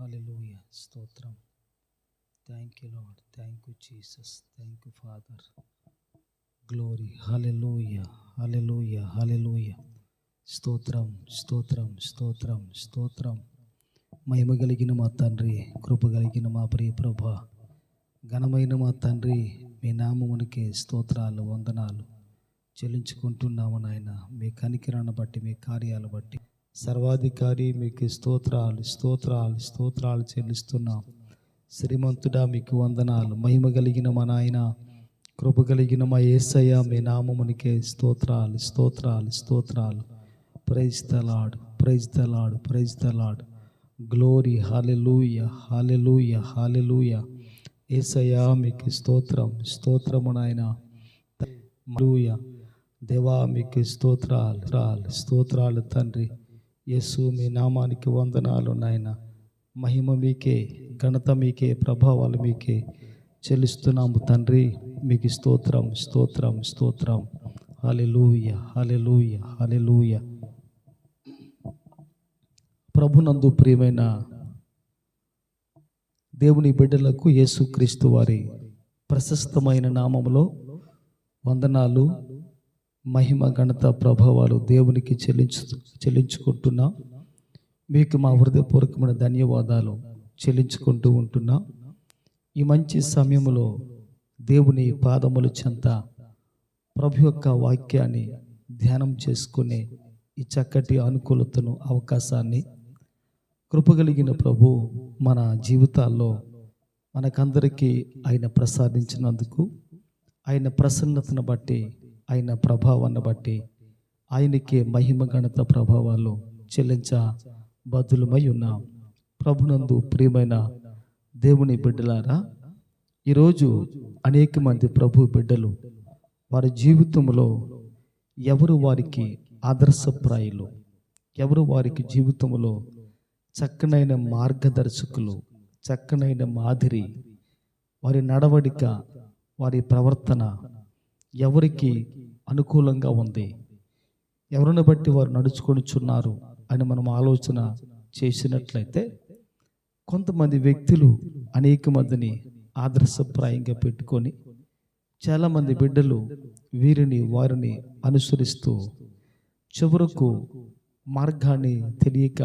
హల్లెలూయా స్తోత్రం thank you lord thank you Jesus thank you father glory hallelujah hallelujah hallelujah స్తోత్రం స్తోత్రం స్తోత్రం స్తోత్రం మహిమ కలిగిన మా తండ్రి కృప కలిగిన మా ప్రియ ప్రభ. ఘనమైన మా తండ్రి మీ నామమునికి స్తోత్రాలు వందనాలు చెల్లించుకుంటున్నాము నాయన. మీ కనికిరాన్ని బట్టి మీ కార్యాలు బట్టి సర్వాధికారి మీకు స్తోత్రాలు స్తోత్రాలు స్తోత్రాలు చెల్లిస్తున్నాం. శ్రీమంతుడా మీకు వందనాలు. మహిమ కలిగిన మా నాయన కృప కలిగిన మా ఏసయ్య మీ నామమునికే స్తోత్రాలు స్తోత్రాలు స్తోత్రాలు. Praise the lord praise the lord praise the lord glory hallelujah hallelujah hallelujah ఏసయ్యా మీకు స్తోత్రం స్తోత్రము నాయన. దేవా మీకు స్తోత్రాలు రాలు స్తోత్రాలు తండ్రి. యేసు మీ నామానికి వందనాలు నాయన. మహిమ మీకే ఘనత మీకే ప్రభావాలు మీకే చెల్లిస్తున్నాము తండ్రి. మీకు స్తోత్రం స్తోత్రం స్తోత్రం. హల్లెలూయ హల్లెలూయ హల్లెలూయ. ప్రభునందు ప్రియమైన దేవుని బిడ్డలకు యేసుక్రీస్తు వారి ప్రశస్తమైన నామములో వందనాలు మహిమ ఘనత ప్రభావాలు దేవునికి చెల్లించు చెల్లించుకుంటున్నా. మీకు మా హృదయపూర్వకమైన ధన్యవాదాలు చెల్లించుకుంటూ ఉంటున్నా. ఈ మంచి సమయంలో దేవుని పాదముల చెంత ప్రభు యొక్క వాక్యాన్ని ధ్యానం చేసుకునే ఈ చక్కటి అనుకూలతను అవకాశాన్ని కృపగలిగిన ప్రభు మన జీవితాల్లో మనకందరికీ ఆయన ప్రసాదించినందుకు ఆయన ప్రసన్నతను బట్టి ఆయన ప్రభావాన్ని బట్టి ఆయనకి మహిమ గణత ప్రభావాలు చెల్లించ బదులుమై ఉన్నాం. ప్రభునందు ప్రియమైన దేవుని బిడ్డలారా ఈరోజు అనేక మంది ప్రభు బిడ్డలు వారి జీవితంలో ఎవరు వారికి ఆదర్శప్రాయులు ఎవరు వారికి జీవితంలో చక్కనైన మార్గదర్శకులు చక్కనైన మాదిరి వారి నడవడిక వారి ప్రవర్తన ఎవరికి అనుకూలంగా ఉంది? ఎవరిని బట్టి వారు నడుచుకొనిచున్నారు అని మనం ఆలోచన చేసినట్లయితే కొంతమంది వ్యక్తులు అనేక మందిని ఆదర్శప్రాయంగా పెట్టుకొని చాలామంది బిడ్డలు వీరిని వారిని అనుసరిస్తూ చివరకు మార్గాన్ని తెలియక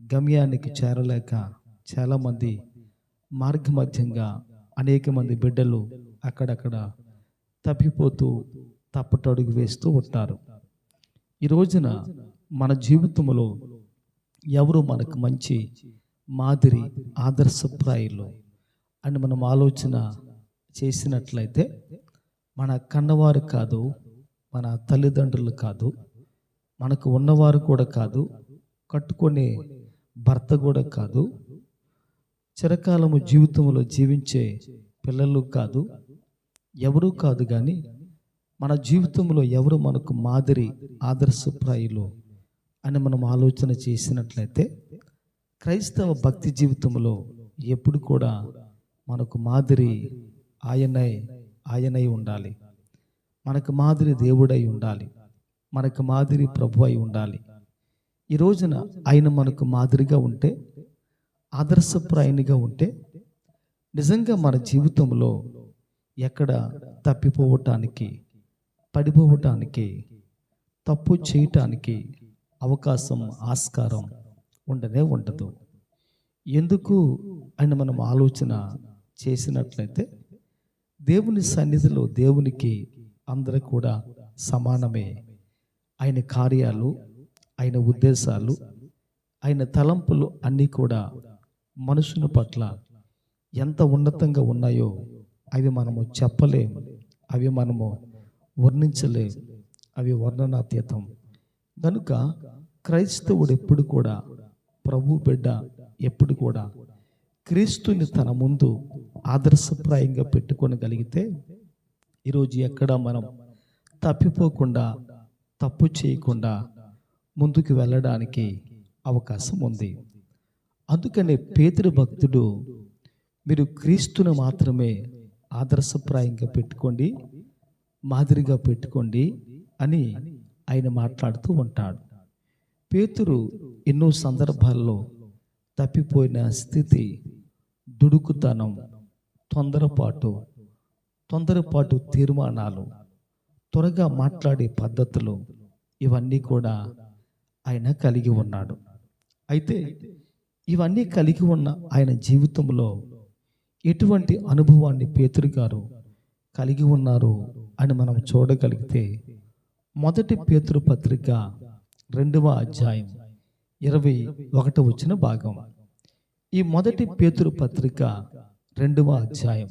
గమ్యానికి చేరలేక చాలామంది మార్గమధ్యంగా అనేక మంది బిడ్డలు అక్కడక్కడ తప్పిపోతూ తప్పటడుగు వేస్తూ ఉంటారు. ఈ రోజున మన జీవితంలో ఎవరు మనకు మంచి మాదిరి ఆదర్శప్రాయులు అని మనం ఆలోచన చేసినట్లయితే మన కన్నవారు కాదు మన తల్లిదండ్రులు కాదు మనకు ఉన్నవారు కూడా కాదు కట్టుకునే భర్త కూడా కాదు చిరకాలము జీవితంలో జీవించే పిల్లలు కాదు ఎవరూ కాదు కానీ మన జీవితంలో ఎవరు మనకు మాదిరి ఆదర్శప్రాయులు అని మనం ఆలోచన చేసినట్లయితే క్రైస్తవ భక్తి జీవితంలో ఎప్పుడు కూడా మనకు మాదిరి ఆయనై ఆయనై ఉండాలి. మనకు మాదిరి దేవుడై ఉండాలి. మనకు మాదిరి ప్రభు అయి ఉండాలి. ఈ రోజున ఆయన మనకు మాదిరిగా ఉంటే ఆదర్శప్రాయునిగా ఉంటే నిజంగా మన జీవితంలో ఎక్కడ తప్పిపోవటానికి పడిపోవటానికి తప్పు చేయటానికి అవకాశం ఆస్కారం ఉండనే ఉండదు. ఎందుకు అని మనం ఆలోచన చేసినట్లయితే దేవుని సన్నిధిలో దేవునికి అందరూ కూడా సమానమే. ఆయన కార్యాలు ఆయన ఉద్దేశాలు ఆయన తలంపులు అన్నీ కూడా మనుషుని పట్ల ఎంత ఉన్నతంగా ఉన్నాయో అవి మనము చెప్పలేము అవి మనము వర్ణించలేము అవి వర్ణనాతీతం. కనుక క్రైస్తవుడు ఎప్పుడు కూడా ప్రభు బిడ్డ ఎప్పుడు కూడా క్రీస్తుని తన ముందు ఆదర్శప్రాయంగా పెట్టుకోగలిగితే ఈరోజు ఎక్కడ మనం తప్పిపోకుండా తప్పు చేయకుండా ముందుకు వెళ్ళడానికి అవకాశం ఉంది. అందుకనే పేతురు భక్తుడు మీరు క్రీస్తును మాత్రమే ఆదర్శప్రాయంగా పెట్టుకోండి మాదిరిగా పెట్టుకోండి అని ఆయన మాట్లాడుతూ ఉంటాడు. పేతురు ఎన్నో సందర్భాల్లో తప్పిపోయిన స్థితి దుడుకుతనం తొందరపాటు తొందరపాటు తీర్మానాలు త్వరగా మాట్లాడే పద్ధతులు ఇవన్నీ కూడా ఆయన కలిగి ఉన్నాడు. అయితే ఇవన్నీ కలిగి ఉన్న ఆయన జీవితంలో ఎటువంటి అనుభవాన్ని పేతురు గారు కలిగి ఉన్నారు అని మనం చూడగలిగితే మొదటి పేతురు పత్రిక రెండవ అధ్యాయం ఇరవై ఒకటి వచ్చిన భాగం. ఈ మొదటి పేతురు పత్రిక రెండవ అధ్యాయం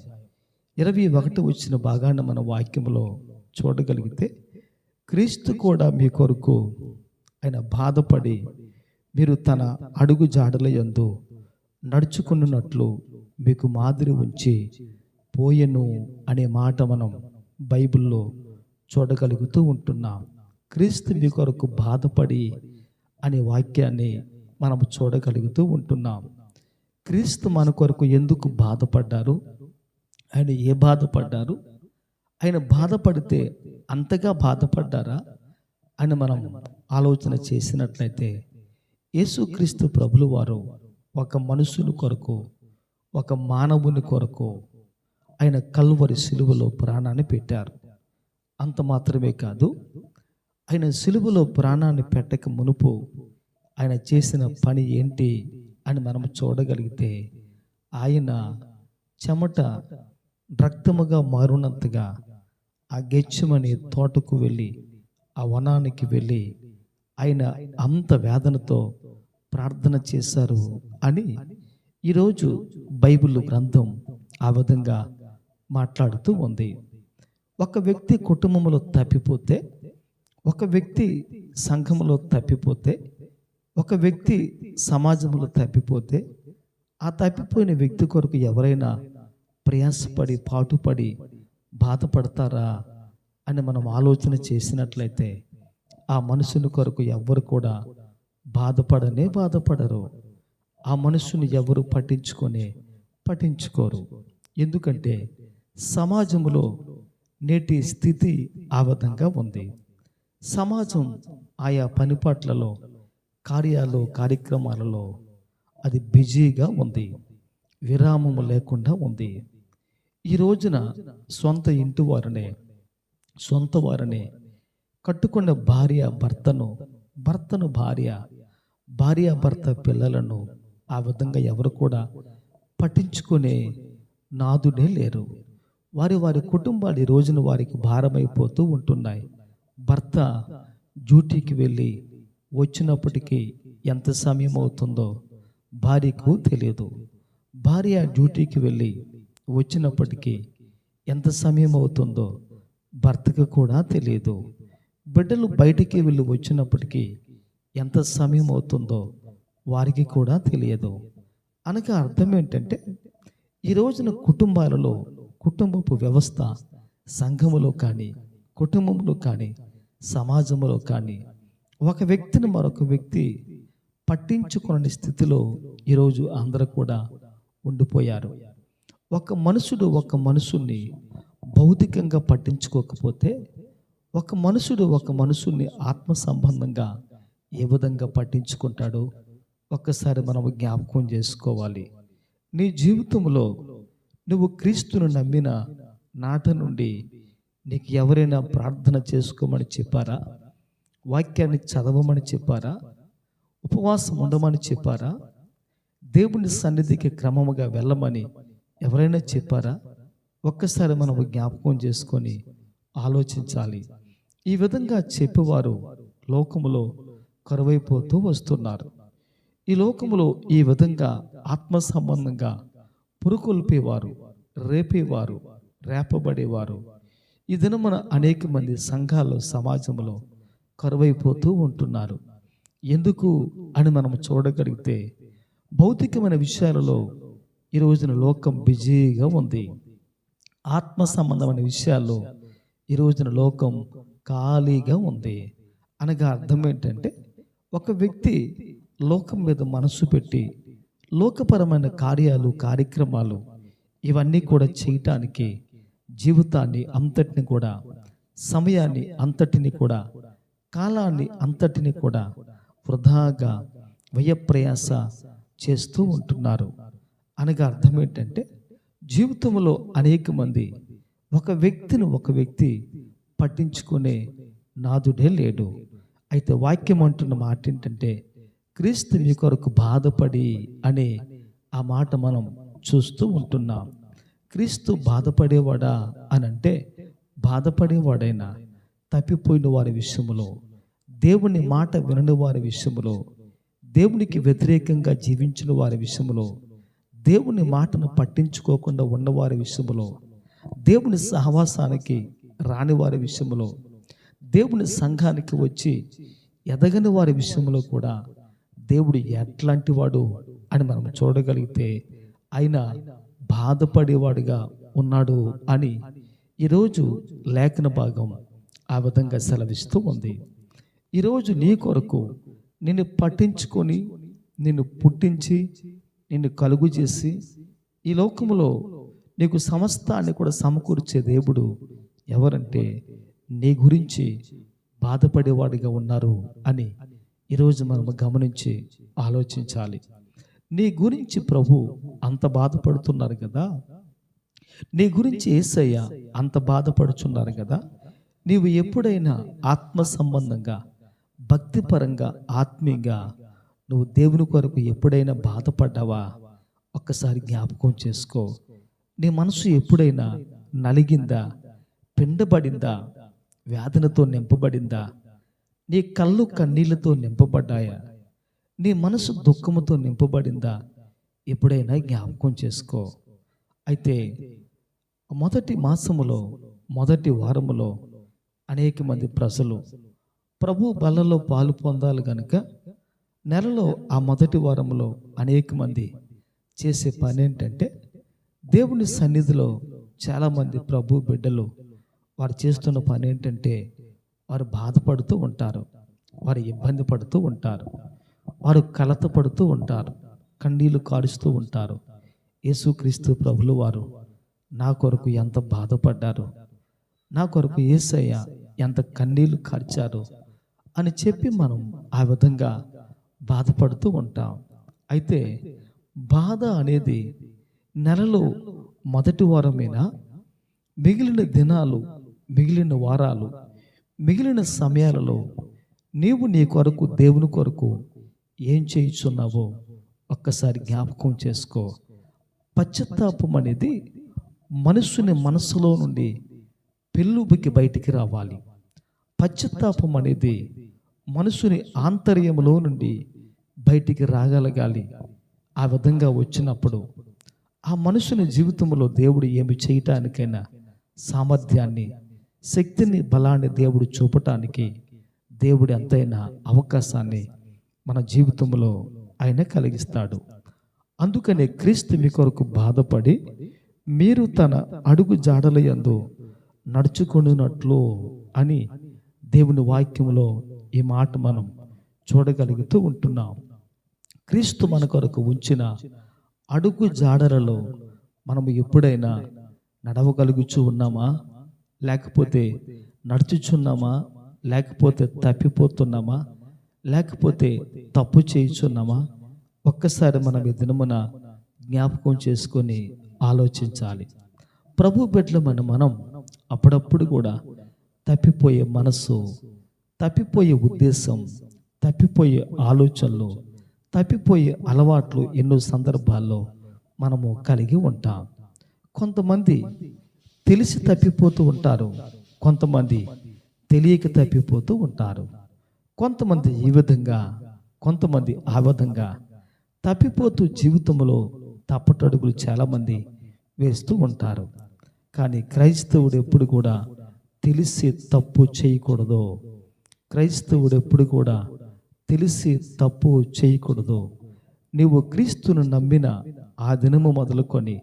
ఇరవై ఒకటి వచ్చిన భాగాన్ని మన వాక్యంలో చూడగలిగితే క్రీస్తు కూడా మీ కొరకు ఆయన బాధపడి మీరు తన అడుగు జాడల యందు నడుచుకున్నట్లు మీకు మాదిరి ఉంచి పోయెను అనే మాట మనం బైబిల్లో చూడగలుగుతూ ఉంటున్నాం. క్రీస్తు మీ కొరకు బాధపడి అనే వాక్యాన్ని మనం చూడగలుగుతూ ఉంటున్నాం. క్రీస్తు మన కొరకు ఎందుకు బాధపడ్డారు? ఆయన ఏ బాధపడ్డారు? ఆయన బాధపడితే అంతగా బాధపడ్డారా? అని మనం ఆలోచన చేసినట్లయితే యేసుక్రీస్తు ప్రభులు వారు ఒక మనుషుని కొరకు ఒక మానవుని కొరకు ఆయన కల్వరి సిలువలో ప్రాణాన్ని పెట్టారు. అంత మాత్రమే కాదు ఆయన సిలువలో ప్రాణాన్ని పెట్టక మునుపు ఆయన చేసిన పని ఏంటి అని మనం చూడగలిగితే ఆయన చెమట రక్తముగా మారునంతగా ఆ గెచ్చమని తోటకు వెళ్ళి ఆ వనానికి వెళ్ళి ఆయన అంత వేదనతో ప్రార్థన చేశారు అని ఈరోజు బైబిల్ గ్రంథం ఆ విధంగా మాట్లాడుతూ ఉంది. ఒక వ్యక్తి కుటుంబంలో తప్పిపోతే ఒక వ్యక్తి సంఘంలో తప్పిపోతే ఒక వ్యక్తి సమాజంలో తప్పిపోతే ఆ తప్పిపోయిన వ్యక్తి కొరకు ఎవరైనా ప్రయాసపడి పాటుపడి బాధపడతారా అని మనం ఆలోచన చేసినట్లయితే ఆ మనుషుని కొరకు ఎవ్వరు కూడా బాధపడనే బాధపడరు. ఆ మనుషుని ఎవరు పట్టించుకొనే పట్టించుకోరు. ఎందుకంటే సమాజంలో నేటి స్థితి ఆ విధంగా ఉంది. సమాజం ఆయా పనిపాట్లలో కార్యాలు కార్యక్రమాలలో అది బిజీగా ఉంది. విరామము లేకుండా ఉంది. ఈ రోజున సొంత ఇంటి వారినే సొంత వారినే కట్టుకున్న భార్య భర్తను భర్తను భార్య భార్య భర్త పిల్లలను ఆ విధంగా ఎవరు కూడా పట్టించుకునే నాదుడే లేరు. వారి వారి కుటుంబాలు ఈ రోజున వారికి భారమైపోతూ ఉంటున్నాయి. భర్త డ్యూటీకి వెళ్ళి వచ్చినప్పటికీ ఎంత సమయం అవుతుందో భార్యకు తెలియదు. భార్య డ్యూటీకి వెళ్ళి వచ్చినప్పటికీ ఎంత సమయం అవుతుందో భర్తకు కూడా తెలియదు. బిడ్డలు బయటికి వెళ్ళి వచ్చినప్పటికీ ఎంత సమయం అవుతుందో వారికి కూడా తెలియదు. అనగా అర్థం ఏంటంటే ఈ రోజున కుటుంబాలలో కుటుంబపు వ్యవస్థ సంఘములో కానీ కుటుంబంలో కానీ సమాజంలో కానీ ఒక వ్యక్తిని మరొక వ్యక్తి పట్టించుకునే స్థితిలో ఈరోజు అందరూ కూడా ఉండిపోయారు. ఒక మనుషుడు ఒక మనుషుల్ని భౌతికంగా పట్టించుకోకపోతే ఒక మనుషుడు ఒక మనుషుల్ని ఆత్మ సంబంధంగా ఏ విధంగా పట్టించుకుంటాడో? ఒక్కసారి మనం జ్ఞాపకం చేసుకోవాలి. నీ జీవితంలో నువ్వు క్రీస్తును నమ్మిన నాట నుండి నీకు ఎవరైనా ప్రార్థన చేసుకోమని చెప్పారా? వాక్యాన్ని చదవమని చెప్పారా? ఉపవాసం ఉండమని చెప్పారా? దేవుని సన్నిధికి క్రమముగా వెళ్ళమని ఎవరైనా చెప్పారా? ఒక్కసారి మనం జ్ఞాపకం చేసుకొని ఆలోచించాలి. ఈ విధంగా చెప్పేవారు లోకములో కరువైపోతూ వస్తున్నారు. ఈ లోకములో ఈ విధంగా ఆత్మ సంబంధంగా పురుకొల్పేవారు రేపేవారు రేపబడేవారు. ఈ దినమున అనేక మంది సంఘాల్లో సమాజంలో కరువైపోతూ ఉంటున్నారు. ఎందుకు అని మనం చూడగలిగితే భౌతికమైన విషయాలలో ఈ రోజున లోకం బిజీగా ఉంది. ఆత్మ సంబంధమైన విషయాల్లో ఈ రోజున లోకం ఖాళీగా ఉంది. అనగా అర్థం ఏంటంటే ఒక వ్యక్తి లోకం మీద మనస్సు పెట్టి లోకపరమైన కార్యాలు కార్యక్రమాలు ఇవన్నీ కూడా చేయటానికి జీవితాన్ని అంతటిని కూడా సమయాన్ని అంతటిని కూడా కాలాన్ని అంతటిని కూడా వృధాగా వ్యయప్రయాస చేస్తూ ఉంటున్నారు. అనగా అర్థం ఏంటంటే జీవితంలో అనేక మంది ఒక వ్యక్తిని ఒక వ్యక్తి పట్టించుకునే నాదుడే లేడు. అయితే వాక్యం అంటున్న మాట ఏంటంటే క్రీస్తు మీ కొరకు బాధపడి అనే ఆ మాట మనం చూస్తూ ఉంటున్నాం. క్రీస్తు బాధపడేవాడా అని అంటే బాధపడేవాడైనా తప్పిపోయిన వారి విషయంలో దేవుని మాట వినని వారి విషయంలో దేవునికి వ్యతిరేకంగా జీవించిన వారి విషయంలో దేవుని మాటను పట్టించుకోకుండా ఉన్నవారి విషయంలో దేవుని సహవాసానికి రాని వారి విషయంలో దేవుని సంఘానికి వచ్చి ఎదగని వారి విషయంలో కూడా దేవుడు ఎట్లాంటి వాడు అని మనం చూడగలిగితే ఆయన బాధపడేవాడుగా ఉన్నాడు అని ఈరోజు లేఖన భాగం ఆ విధంగా సెలవిస్తూ ఉంది. ఈరోజు నీ కొరకు నిన్ను పట్టించుకొని నిన్ను పుట్టించి నిన్ను కలుగు చేసి ఈ లోకంలో నీకు సమస్తాన్ని కూడా సమకూర్చే దేవుడు ఎవరంటే నీ గురించి బాధపడేవాడిగా ఉన్నారు అని ఈరోజు మనం గమనించి ఆలోచించాలి. నీ గురించి ప్రభు అంత బాధపడుతున్నారు కదా? నీ గురించి ఏసయ్య అంత బాధపడుచున్నారు కదా? నీవు ఎప్పుడైనా ఆత్మ సంబంధంగా భక్తిపరంగా ఆత్మీయంగా నువ్వు దేవుని కొరకు ఎప్పుడైనా బాధపడ్డావా? ఒక్కసారి జ్ఞాపకం చేసుకో. నీ మనసు ఎప్పుడైనా నలిగిందా? పిండబడిందా? వేదనతో నింపబడిందా? నీ కళ్ళు కన్నీళ్ళతో నింపబడ్డాయా? నీ మనసు దుఃఖముతో నింపబడిందా? ఎప్పుడైనా జ్ఞాపకం చేసుకో. అయితే మొదటి మాసములో మొదటి వారములో అనేక మంది ప్రజలు ప్రభు బలలో పాలు పొందాలి గనుక నెలలో ఆ మొదటి వారంలో అనేక మంది చేసే పని ఏంటంటే దేవుని సన్నిధిలో చాలామంది ప్రభు బిడ్డలు వారు చేస్తున్న పని ఏంటంటే వారు బాధపడుతూ ఉంటారు. వారు ఇబ్బంది పడుతూ ఉంటారు. వారు కలత పడుతూ ఉంటారు. కన్నీళ్ళు కారుస్తూ ఉంటారు. యేసుక్రీస్తు ప్రభులు వారు నా కొరకు ఎంత బాధపడ్డారు? నా కొరకు ఏసయ్య ఎంత కన్నీళ్ళు కార్చారు? అని చెప్పి మనం ఆ విధంగా బాధపడుతూ ఉంటాం. అయితే బాధ అనేది నెలలో మొదటి వారమేనా? మిగిలిన దినాలు మిగిలిన వారాలు మిగిలిన సమయాలలో నీవు నీ కొరకు దేవుని కొరకు ఏం చేయించున్నావో ఒక్కసారి జ్ఞాపకం చేసుకో. పశ్చాత్తాపం అనేది మనుషుని మనసులో నుండి పెళ్ళుబికి బయటికి రావాలి. పశ్చాత్తాపం అనేది మనుషుని ఆంతర్యంలో నుండి బయటికి రాగలగాలి. ఆ విధంగా వచ్చినప్పుడు ఆ మనుషుని జీవితంలో దేవుడు ఏమి చేయటానికైనా సామర్థ్యాన్ని శక్తిని బలాన్ని దేవుడు చూపటానికి దేవుడు ఎంతైనా అవకాశాన్ని మన జీవితంలో ఆయన కలిగిస్తాడు. అందుకనే క్రీస్తు మీ కొరకు బాధపడి మీరు తన అడుగు జాడల యందు నడుచుకున్నట్లు అని దేవుని వాక్యంలో ఈ మాట మనం చూడగలుగుతూ ఉంటున్నాం. క్రీస్తు మన కొరకు ఉంచిన అడుగు జాడలలో మనము ఎప్పుడైనా నడవగలుగుచూ ఉన్నామా? లేకపోతే నడుచుచున్నామా? లేకపోతే తప్పిపోతున్నామా? లేకపోతే తప్పు చేయుచున్నామా? ఒక్కసారి మనం ఈ దినమున జ్ఞాపకం చేసుకొని ఆలోచించాలి. ప్రభు బిడ్డలమని మనం అప్పుడప్పుడు కూడా తప్పిపోయే మనసు తప్పిపోయే ఉద్దేశం తప్పిపోయే ఆలోచనలు తప్పిపోయే అలవాట్లు ఎన్నో సందర్భాల్లో మనము కలిగి ఉంటాం. కొంతమంది తెలిసి తప్పిపోతూ ఉంటారు. కొంతమంది తెలియక తప్పిపోతూ ఉంటారు. కొంతమంది ఈ విధంగా కొంతమంది ఆ విధంగా తప్పిపోతూ జీవితంలో తప్పటడుగులు చాలామంది వేస్తూ ఉంటారు. కానీ క్రైస్తవుడు ఎప్పుడు కూడా తెలిసి తప్పు చేయకూడదు క్రైస్తవుడు ఎప్పుడు కూడా తెలిసి తప్పు చేయకూడదు నీవు క్రీస్తును నమ్మిన ఆ దినము మొదలుకొని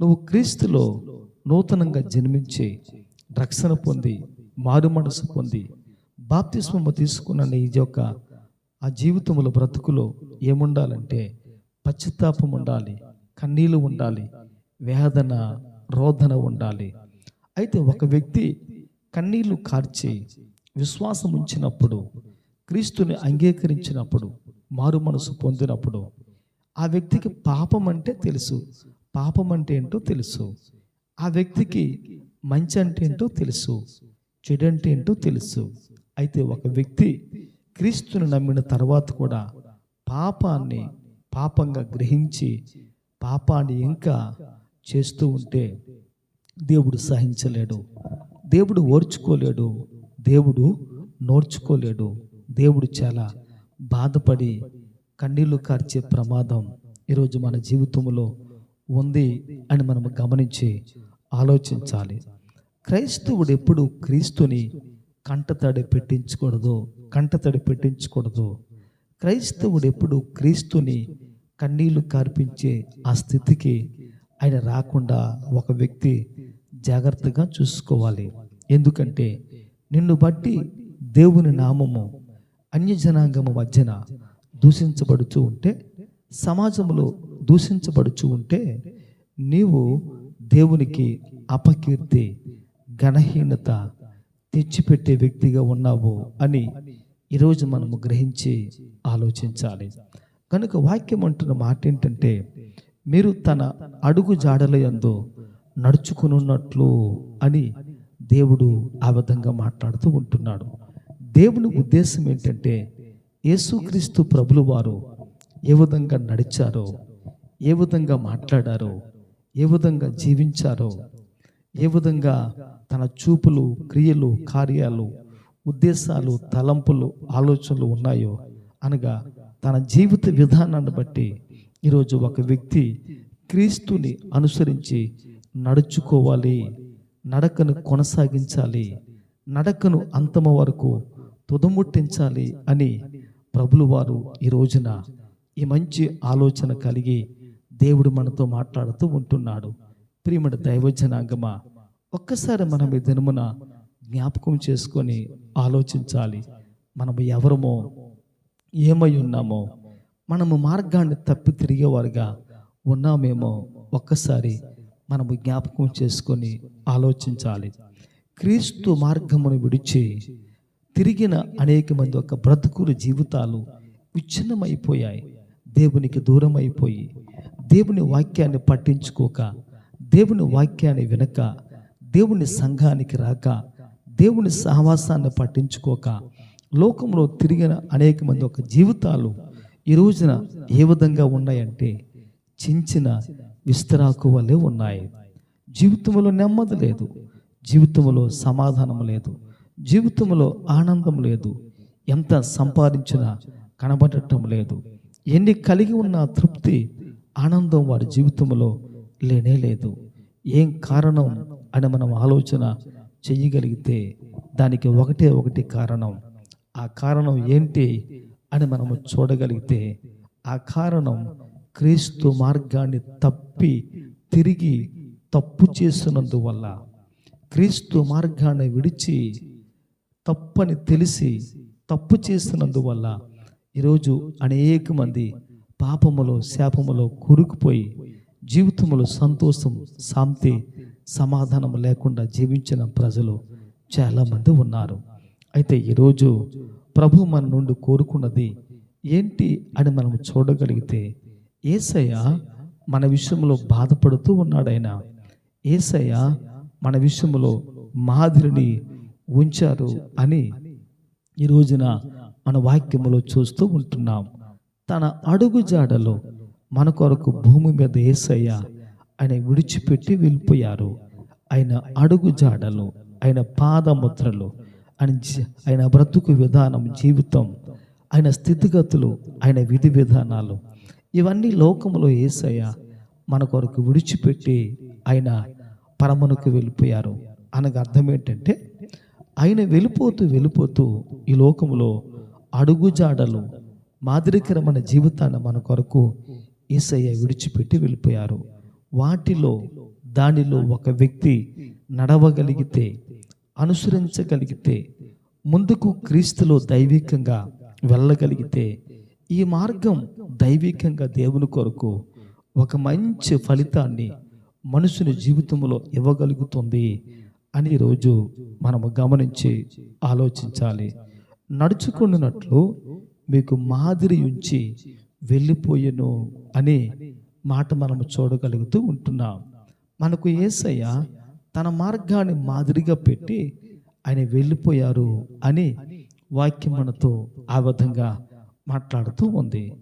నువ్వు క్రీస్తులో నూతనంగా జన్మించి రక్షణ పొంది మారు మనసు పొంది బాప్తిస్మము తీసుకున్న నీ యొక్క ఆ జీవితంలో బ్రతుకులో ఏముండాలంటే పశ్చాత్తాపం ఉండాలి కన్నీళ్ళు ఉండాలి వేదన రోదన ఉండాలి. అయితే ఒక వ్యక్తి కన్నీళ్ళు కార్చి విశ్వాసం ఉంచినప్పుడు క్రీస్తుని అంగీకరించినప్పుడు మారు మనసు పొందినప్పుడు ఆ వ్యక్తికి పాపం అంటే తెలుసు. పాపం అంటే ఏంటో తెలుసు. ఆ వ్యక్తికి మంచి అంటే ఏంటో తెలుసు చెడు అంటే ఏంటో తెలుసు. అయితే ఒక వ్యక్తి క్రీస్తుని నమ్మిన తర్వాత కూడా పాపాన్ని పాపంగా గ్రహించి పాపాన్ని ఇంకా చేస్తూ ఉంటే దేవుడు సహించలేడు. దేవుడు ఓర్చుకోలేడు. దేవుడు నోర్చుకోలేడు. దేవుడు చాలా బాధపడి కన్నీళ్ళు కార్చే ప్రమాదం ఈరోజు మన జీవితంలో ఉంది అని మనం గమనించి ఆలోచించాలి. క్రైస్తవుడు ఎప్పుడు క్రీస్తుని కంటతడి పెట్టించకూడదు కంటతడి పెట్టించకూడదు. క్రైస్తవుడు ఎప్పుడు క్రీస్తుని కన్నీళ్ళు కార్పించే ఆ స్థితికి ఆయన రాకుండా ఒక వ్యక్తి జాగ్రత్తగా చూసుకోవాలి. ఎందుకంటే నిన్ను బట్టి దేవుని నామము అన్యజనాంగము మధ్యన దూషించబడుచూ ఉంటే సమాజంలో దూషించబడుచు ఉంటే నీవు దేవునికి అపకీర్తి ఘనహీనత తెచ్చిపెట్టే వ్యక్తిగా ఉన్నావు అని ఈరోజు మనము గ్రహించి ఆలోచించాలి. కనుక వాక్యం అంటున్న మాట ఏంటంటే మీరు తన అడుగు జాడల యందు నడుచుకునున్నట్లు అని దేవుడు ఆ విధంగా మాట్లాడుతూ ఉంటున్నాడు. దేవుని ఉద్దేశం ఏంటంటే యేసుక్రీస్తు ప్రభులు వారు ఏ విధంగా నడిచారో ఏ విధంగా మాట్లాడారో ఏ విధంగా జీవించారో ఏ విధంగా తన చూపులు క్రియలు కార్యాలు ఉద్దేశాలు తలంపులు ఆలోచనలు ఉన్నాయో అనగా తన జీవిత విధానాన్ని బట్టి ఈరోజు ఒక వ్యక్తి క్రీస్తుని అనుసరించి నడుచుకోవాలి నడకను కొనసాగించాలి నడకను అంతమ వరకు తుదముట్టించాలి అని ప్రభులు వారు ఈ రోజున ఈ మంచి ఆలోచన కలిగి దేవుడు మనతో మాట్లాడుతూ ఉంటున్నాడు. ప్రియమడ దైవజనాంగమా ఒక్కసారి మనం ఈ దినమున జ్ఞాపకం చేసుకొని ఆలోచించాలి. మనము ఎవరమో ఏమై ఉన్నామో మనము మార్గాన్ని తప్పి తిరిగేవారుగా ఉన్నామేమో ఒక్కసారి మనము జ్ఞాపకం చేసుకొని ఆలోచించాలి. క్రీస్తు మార్గమును విడిచి తిరిగిన అనేక మంది ఒక బ్రతుకుల జీవితాలు విచ్ఛిన్నమైపోయాయి. దేవునికి దూరం అయిపోయి దేవుని వాక్యాన్ని పట్టించుకోక దేవుని వాక్యాన్ని వినక దేవుని సంఘానికి రాక దేవుని సహవాసాన్ని పట్టించుకోక లోకంలో తిరిగిన అనేక మంది ఒక జీవితాలు ఈ రోజున ఏ విధంగా ఉన్నాయంటే చించిన విస్తరాకు వలె ఉన్నాయి. జీవితంలో నెమ్మది లేదు. జీవితంలో సమాధానం లేదు. జీవితంలో ఆనందం లేదు. ఎంత సంపాదించినా కనబడటం లేదు. ఎన్ని కలిగి ఉన్న తృప్తి ఆనందం వారి జీవితంలో లేనే లేదు. ఏం కారణం అని మనం ఆలోచన చెయ్యగలిగితే దానికి ఒకటే ఒకటి కారణం. ఆ కారణం ఏంటి అని మనము చూడగలిగితే ఆ కారణం క్రీస్తు మార్గాన్ని తప్పి తిరిగి తప్పు చేసినందువల్ల క్రీస్తు మార్గాన్ని విడిచి తప్పని తెలిసి తప్పు చేసినందువల్ల ఈరోజు అనేక మంది పాపములో శాపములో కూరుకుపోయి జీవితంలో సంతోషం శాంతి సమాధానం లేకుండా జీవించిన ప్రజలు చాలామంది ఉన్నారు. అయితే ఈరోజు ప్రభు మన నుండి కోరుకున్నది ఏంటి అని మనం చూడగలిగితే ఏసయ్య మన విషయంలో బాధపడుతూ ఉన్నాడైనా ఏసయ్య మన విషయంలో మాదిరిని ఉంచారు అని ఈ రోజున మన వాక్యములో చూస్తూ ఉంటున్నాం. తన అడుగు జాడలో మన కొరకు భూమి మీద ఏసయ్య ఆయన విడిచిపెట్టి వెళ్ళిపోయారు. ఆయన అడుగు జాడలు ఆయన పాదముద్రలు ఆయన జీ- ఆయన బ్రతుకు విధానం జీవితం ఆయన స్థితిగతులు ఆయన విధి విధానాలు ఇవన్నీ లోకంలో ఏసయ్య మన కొరకు విడిచిపెట్టి ఆయన పరమనుకు వెళ్ళిపోయారు. అనగా అర్థం ఏంటంటే ఆయన వెళ్ళిపోతూ వెళ్ళిపోతూ ఈ లోకంలో అడుగుజాడలు మాదిరికరమైన జీవితాన్ని మన కొరకు ఈసయ్య విడిచిపెట్టి వెళ్ళిపోయారు. వాటిలో దానిలో ఒక వ్యక్తి నడవగలిగితే అనుసరించగలిగితే ముందుకు క్రీస్తులో దైవికంగా వెళ్ళగలిగితే ఈ మార్గం దైవికంగా దేవుని కొరకు ఒక మంచి ఫలితాన్ని మనుషుని జీవితంలో ఇవ్వగలుగుతుంది అని ఈరోజు మనము గమనించి ఆలోచించాలి. నడుచుకున్నట్లు మీకు మాదిరి ఉంచి వెళ్ళిపోయెను అనే మాట మనము చూడగలుగుతూ ఉంటున్నాం. మనకు యేసయ్య తన మార్గాన్ని మాదిరిగా పెట్టి ఆయన వెళ్ళిపోయారు అని వాక్యం మనతో ఆ విధంగా మాట్లాడుతూ ఉంది.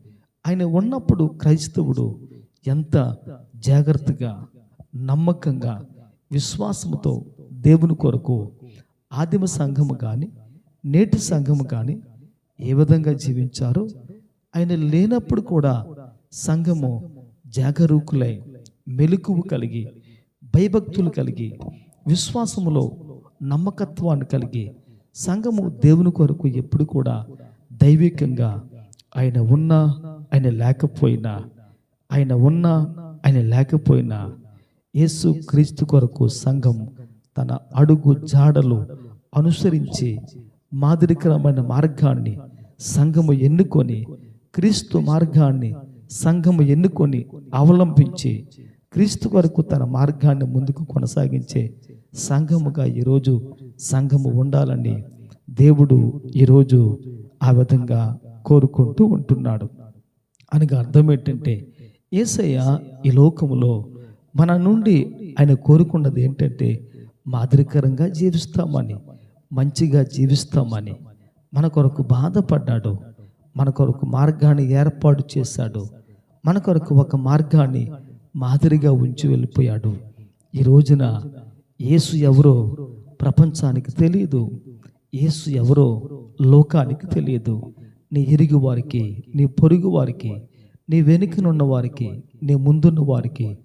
ఆయన ఉన్నప్పుడు క్రైస్తవుడు ఎంత జాగ్రత్తగా నమ్మకంగా విశ్వాసముతో దేవుని కొరకు ఆదిమ సంఘము కానీ నేటి సంఘము కానీ ఏ విధంగా జీవించారో? ఆయన లేనప్పుడు కూడా సంఘము జాగరూకులై మెలకువ కలిగి భయభక్తులు కలిగి విశ్వాసములో నమ్మకత్వాన్ని కలిగి సంఘము దేవుని కొరకు ఎప్పుడు కూడా దైవికంగా ఆయన ఉన్నా ఆయన లేకపోయినా ఆయన ఉన్నా ఆయన లేకపోయినా యేసు క్రీస్తు కొరకు సంఘం తన అడుగు జాడలు అనుసరించి మాదిరికరమైన మార్గాన్ని సంఘము ఎన్నుకొని క్రీస్తు మార్గాన్ని సంఘము ఎన్నుకొని అవలంబించి క్రీస్తు వరకు తన మార్గాన్ని ముందుకు కొనసాగించే సంఘముగా ఈరోజు సంఘము ఉండాలని దేవుడు ఈరోజు ఆ విధంగా కోరుకుంటూ ఉంటున్నాడు. అనగా అర్థం ఏంటంటే ఏసయ్య ఈ లోకములో మన నుండి ఆయన కోరుకున్నది ఏంటంటే మాదిరికరంగా జీవిస్తామని మంచిగా జీవిస్తామని మన కొరకు బాధపడ్డాడు. మన కొరకు మార్గాన్ని ఏర్పాటు చేశాడు. మన కొరకు ఒక మార్గాన్ని మాదిరిగా ఉంచి వెళ్ళిపోయాడు. ఈ రోజున యేసు ఎవరో ప్రపంచానికి తెలియదు యేసు ఎవరో లోకానికి తెలియదు నీ ఇరుగు వారికి నీ పొరుగు వారికి నీ వెనుకనున్న వారికి నీ ముందున్న వారికి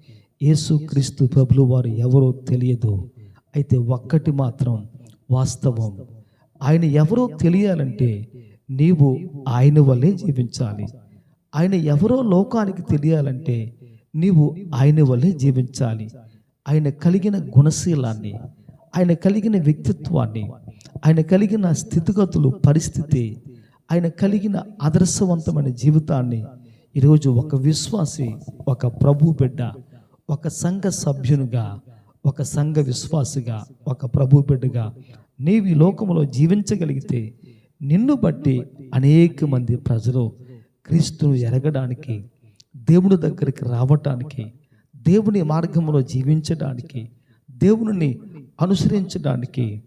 యేసు క్రీస్తు ప్రభులు వారు ఎవరో తెలియదు. అయితే ఒక్కటి మాత్రం వాస్తవం. ఆయన ఎవరో తెలియాలంటే నీవు ఆయన వల్లే జీవించాలి. ఆయన ఎవరో లోకానికి తెలియాలంటే నీవు ఆయన వల్లే జీవించాలి. ఆయన కలిగిన గుణశీలాన్ని ఆయన కలిగిన వ్యక్తిత్వాన్ని ఆయన కలిగిన స్థితిగతులు పరిస్థితి ఆయన కలిగిన ఆదర్శవంతమైన జీవితాన్ని ఈరోజు ఒక విశ్వాసి ఒక ప్రభు బిడ్డ ఒక సంఘ సభ్యునిగా ఒక సంఘ విశ్వాసిగా ఒక ప్రభు బిడ్డగా నీవు ఈ లోకంలో జీవించగలిగితే నిన్ను బట్టి అనేక మంది ప్రజలు క్రీస్తును ఎరగడానికి దేవుని దగ్గరికి రావటానికి దేవుని మార్గంలో జీవించడానికి దేవుని అనుసరించడానికి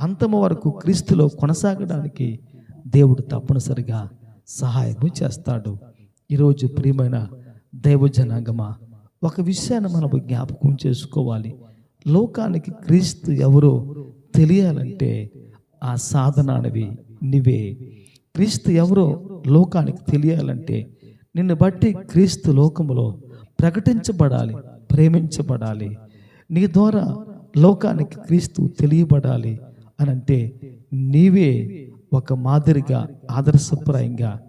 అంతము వరకు క్రీస్తులో కొనసాగడానికి దేవుడు తప్పనిసరిగా సహాయము చేస్తాడు. ఈరోజు ప్రియమైన దైవజనాంగమా ఒక విషయాన్ని మనం జ్ఞాపకం చేసుకోవాలి. లోకానికి క్రీస్తు ఎవరో తెలియాలంటే ఆ సాధన సాధనానివి నీవే. క్రీస్తు ఎవరో లోకానికి తెలియాలంటే నిన్ను బట్టి క్రీస్తు లోకములో ప్రకటించబడాలి ప్రేమించబడాలి. నీ ద్వారా లోకానికి క్రీస్తు తెలియబడాలి అని అంటే నీవే ఒక మాదిరిగా ఆదర్శప్రాయంగా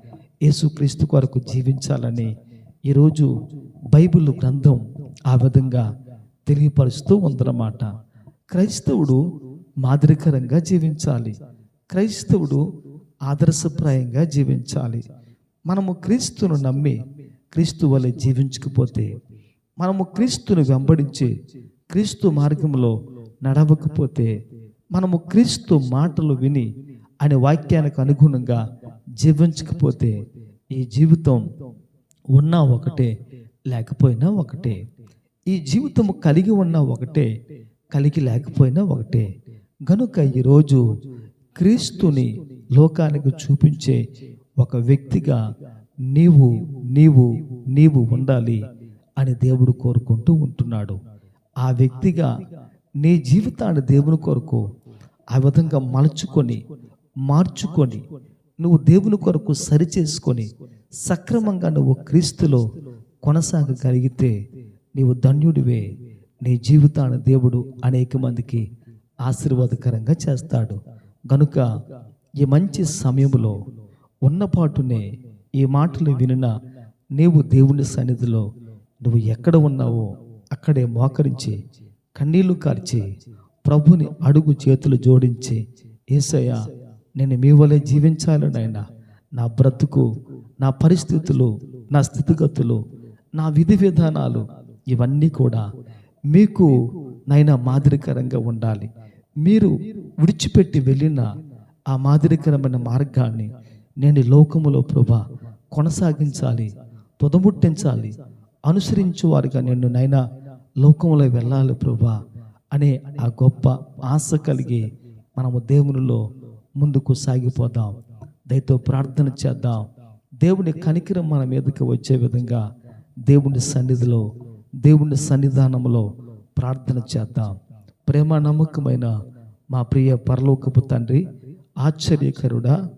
యేసుక్రీస్తు కొరకు జీవించాలని ఈరోజు బైబిల్ గ్రంథం ఆ విధంగా తెలియపరుస్తూ ఉందన్నమాట. క్రైస్తవుడు మాదిరికరంగా జీవించాలి. క్రైస్తవుడు ఆదర్శప్రాయంగా జీవించాలి. మనము క్రీస్తును నమ్మి క్రీస్తు వలె జీవించకపోతే మనము క్రీస్తును వెంబడించి క్రీస్తు మార్గంలో నడవకపోతే మనము క్రీస్తు మాటలు విని అనే వాక్యానికి అనుగుణంగా జీవించకపోతే ఈ జీవితం ఉన్నా ఒకటే లేకపోయినా ఒకటే. ఈ జీవితము కలిగి ఉన్నా ఒకటే కలిగి లేకపోయినా ఒకటే. గనుక ఈరోజు క్రీస్తుని లోకానికి చూపించే ఒక వ్యక్తిగా నీవు నీవు నీవు ఉండాలి అని దేవుడు కోరుకుంటూ ఉంటున్నాడు. ఆ వ్యక్తిగా నీ జీవితాన్ని దేవుని కొరకు ఆ విధంగా మలుచుకొని మార్చుకొని నువ్వు దేవుని కొరకు సరిచేసుకొని సక్రమంగా నువ్వు క్రీస్తులో కొనసాగగలిగితే నీవు ధన్యుడివే. నీ జీవితాన్ని దేవుడు అనేక మందికి ఆశీర్వాదకరంగా చేస్తాడు. గనుక ఈ మంచి సమయంలో ఉన్నపాటునే ఈ మాటలు వినిన నీవు దేవుని సన్నిధిలో నువ్వు ఎక్కడ ఉన్నావో అక్కడే మోకరించి కన్నీళ్ళు కార్చి ప్రభుని అడుగు చేతులు జోడించి ఏసయ్య నేను మీ వలె జీవించాలని నాయనా. నా బ్రతుకు నా పరిస్థితులు నా స్థితిగతులు నా విధి విధానాలు ఇవన్నీ కూడా మీకు నైనా మాదిరికరంగా ఉండాలి. మీరు విడిచిపెట్టి వెళ్ళిన ఆ మాదిరికరమైన మార్గాన్ని నేను లోకములో ప్రభా కొనసాగించాలి తుదముట్టించాలి అనుసరించు వారిగా నిన్ను నైనా లోకంలో వెళ్ళాలి ప్రభా అనే ఆ గొప్ప ఆశ కలిగి మనము దేవునిలో ముందుకు సాగిపోదాం. దయతో ప్రార్థన చేద్దాం. దేవుని కనికిరం మన మీదకి వచ్చే విధంగా దేవుని సన్నిధిలో దేవుని సన్నిధానంలో ప్రార్థన చేద్దాం. ప్రేమ నమ్మకమైన మా ప్రియ పరలోకపు తండ్రి ఆశ్చర్యకరుడా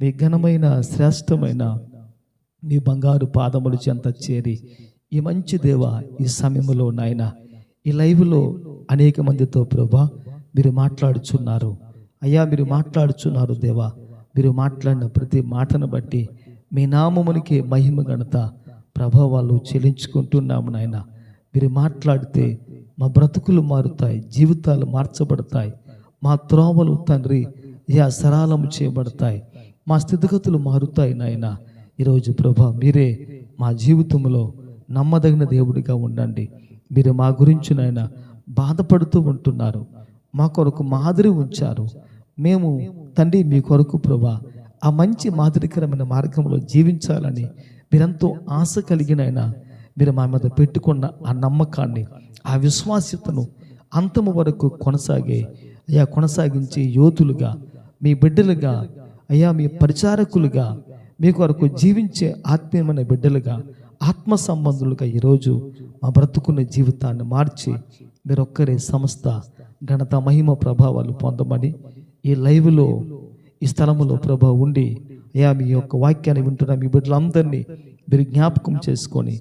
మీ ఘనమైన శ్రేష్టమైన మీ బంగారు పాదముల చెంత చేరి ఈ మంచి దేవ ఈ సమయంలో నాయన ఈ లైవ్లో అనేక మందితో ప్రభా మీరు మాట్లాడుచున్నారు. అయ్యా మీరు మాట్లాడుచున్నారు దేవా. మీరు మాట్లాడిన ప్రతి మాటను బట్టి మీ నామమునికి మహిమ గణత ప్రభావాలు చెల్లించుకుంటున్నాము నాయన. మీరు మాట్లాడితే మా బ్రతుకులు మారుతాయి జీవితాలు మార్చబడతాయి. మా త్రోవలు తండ్రి యా సరళము చేయబడతాయి. మా స్థితిగతులు మారుతాయి నాయన. ఈరోజు ప్రభ మీరే మా జీవితంలో నమ్మదగిన దేవుడిగా ఉండండి. మీరు మా గురించి నాయన బాధపడుతూ ఉంటున్నారు. మా కొరకు మాదిరి ఉంచారు. మేము తండ్రి మీ కొరకు ప్రభా ఆ మంచి మాదిరికరమైన మార్గంలో జీవించాలని మీరెంతో ఆశ కలిగినైనా మీరు మా మీద పెట్టుకున్న ఆ నమ్మకాన్ని ఆ విశ్వాస్యతను అంతము వరకు కొనసాగే అయ్యా కొనసాగించే యోధులుగా మీ బిడ్డలుగా అయ్యా మీ పరిచారకులుగా మీ కొరకు జీవించే ఆత్మీయమైన బిడ్డలుగా ఆత్మ సంబంధులుగా ఈరోజు మా బ్రతుకున్న జీవితాన్ని మార్చి మీరొక్కరే సంస్థ ఘనత మహిమ ప్రభావాలు పొందమని ఈ లైవ్లో ఈ స్థలములో ప్రభా ఉండి అయ్యా మీ యొక్క వాక్యాన్ని వింటున్న మీ బిడ్డలందరినీ మీరు జ్ఞాపకం చేసుకొని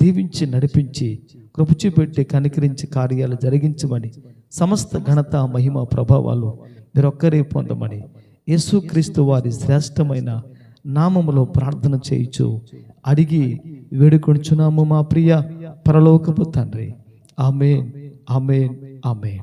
దీవించి నడిపించి కృప చూపెట్టి కనికరించి కార్యాలు జరిగించమని సమస్త ఘనత మహిమ ప్రభావాలు మీరొక్కరే పొందమని యేసుక్రీస్తు వారి శ్రేష్టమైన నామములో ప్రార్థన చేయించు అడిగి వేడుకొంచున్నాము మా ప్రియ పరలోకపు తండ్రి. ఆమె ఆమె ఆమె